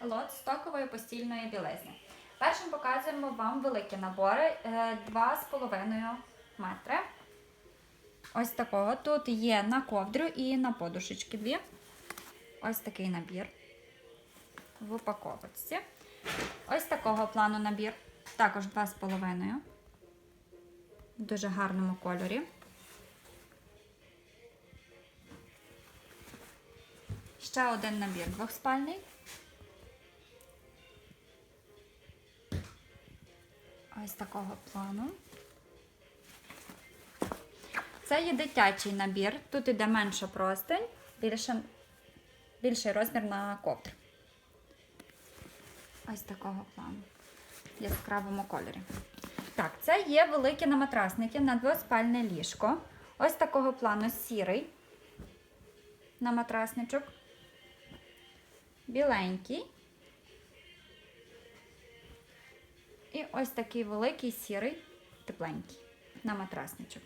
лот стокової постільної білизни. Першим показуємо вам великі набори е, 2,5 метри. Ось такого. Тут є на ковдру і на подушечки дві. Ось такий набір в упаковочці. Ось такого плану набір. Також 2,5. В дуже гарному кольорі. Ще один набір двохспальний. Ось такого плану. Це є дитячий набір. Тут іде менша простинь, більше, більший розмір на ковдру. Ось такого плану. В яскравому кольорі. Так, це є великі наматрасники на двоспальне ліжко. Ось такого плану сірий наматрасничок. Біленький. І ось такий великий сірий, тепленький на матрасничок.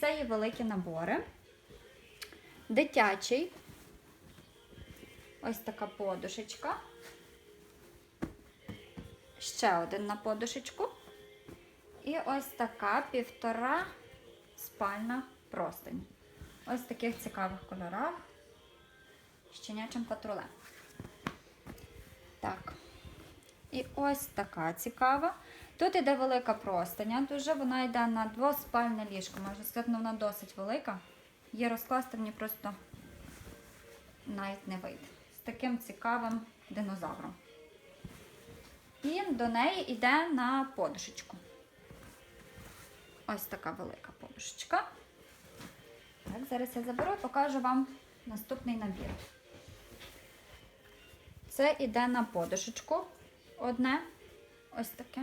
Це є великі набори. Дитячий. Ось така подушечка. Ще один на подушечку. І ось така півтора спальна простинь. Ось в таких цікавих кольорах. Щенячим патрулем. Так. І ось така цікава. Тут іде велика простиня, дуже вона йде на двоспальне ліжко. Можна сказати, ну, вона досить велика. Її розкласти мені просто навіть не вийде. З таким цікавим динозавром. І до неї йде на подушечку. Ось така велика подушечка. Так, зараз я заберу і покажу вам наступний набір. Це йде на подушечку. Одне, ось таке.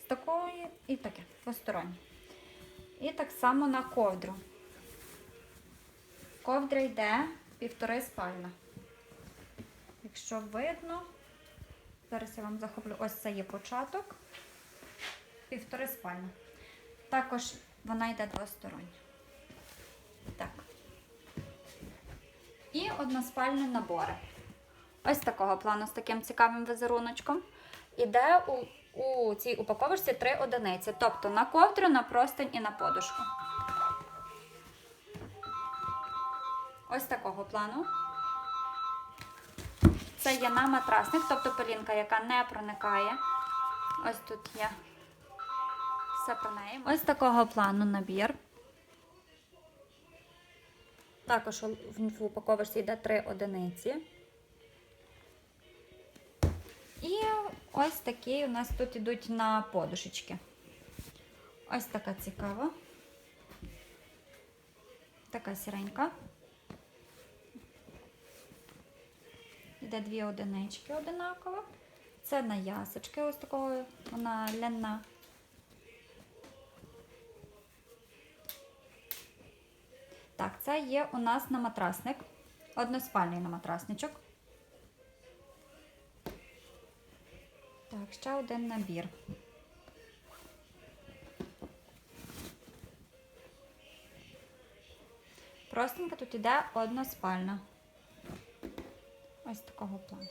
З такої і таке, двостороннє. І так само на ковдру. Ковдра йде півтори спальна. Якщо видно, зараз я вам захоплю, ось це є початок. Півтори спальна. Також вона йде двостороння. Так. І односпальні набори. Ось такого плану з таким цікавим візеруночком. Іде у, у цій упаковочці три одиниці. Тобто на ковдру, на простинь і на подушку. Ось такого плану. Це є на матрасник, тобто пилінка, яка не проникає. Ось тут є все про неї. Ось такого плану набір. Також в упаковочці йде три одиниці. І ось такі у нас тут йдуть на подушечки. Ось така цікава. Така сіренька. Йде дві одинички одинаково. Це на ясочки, ось такого, вона ляна. Так, це є у нас на матрасник. Односпальний на матрасничок. Так, ще один набір. Простенька тут іде односпальна. Ось такого плану.